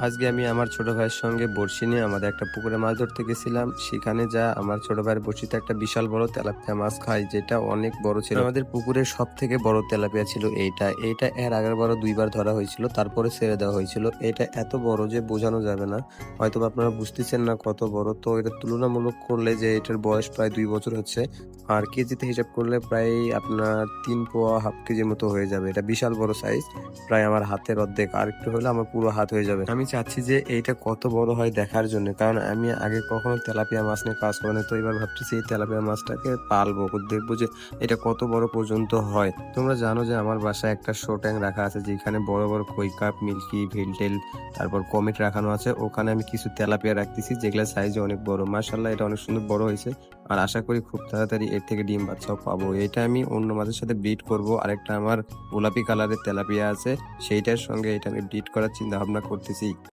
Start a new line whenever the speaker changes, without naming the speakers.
আজকে আমি আমার ছোট ভাইয়ের সঙ্গে বড়শি নিয়ে আমাদের একটা পুকুরে মাছ ধরতে গেছিলাম। সেখানে যা আমার ছোট ভাইয়ের বড়শিতে একটা বিশাল বড় তেলাপিয়া মাছ খাই যেটা অনেক বড় ছিল। আমাদের পুকুরের সব থেকে বড় তেলাপিয়া ছিল এইটা। এইটা এর আগের বারও দুইবার ধরা হয়েছিল, তারপরে ছেড়ে দেওয়া হয়েছিল। এটা এত বড় যে বোঝানো যাবে না। হয়তো আপনারা বুঝতেছেন না কত বড়। তো এটা তুলনামূলক করলে যে এটার বয়স প্রায় দুই বছর হচ্ছে আর কেজিতে হিসাব করলে প্রায় আপনার তিন পোয়া হাফ কেজির মতো হয়ে যাবে। এটা বিশাল বড় সাইজ প্রায় আমার হাতের অর্ধেক। আর একটু হলে আমার পুরো হাত হয়ে যাবে। আমি চাচ্ছি যে এইটা কত বড় হয় দেখার জন্য, কারণ আমি আগে কখনো তেলাপিয়া মাছ নিয়ে কাজ করিনি, তো এবার ভাবতেছি এই তেলাপিয়া মাছটাকে পালবো। দেখব যে এটা কত বড় পর্যন্ত হয়। তোমরা জানো যে আমার বাসায় একটা শো ট্যাঙ্ক রাখা আছে, যেখানে বড় বড় কই কাপ মিল্কি ভিলটেল, তারপর কমিট রাখানো আছে। ওখানে আমি কিছু তেলাপিয়া রাখতেছি যেগুলো সাইজে অনেক বড়। মার্শাল্লাহ এটা অনেক সুন্দর বড় হয়েছে। আর আশা করি খুব তাড়াতাড়ি এর থেকে ডিম বাচ্চাও পাবো। এটা আমি অন্য মাছের সাথে ব্রিড করব। আরেকটা আমার গোলাপি কালারের তেলাপিয়া আছে। সেইটার সঙ্গে এটা আমি ব্রিড করার চিন্তা ভাবনা করতেছি।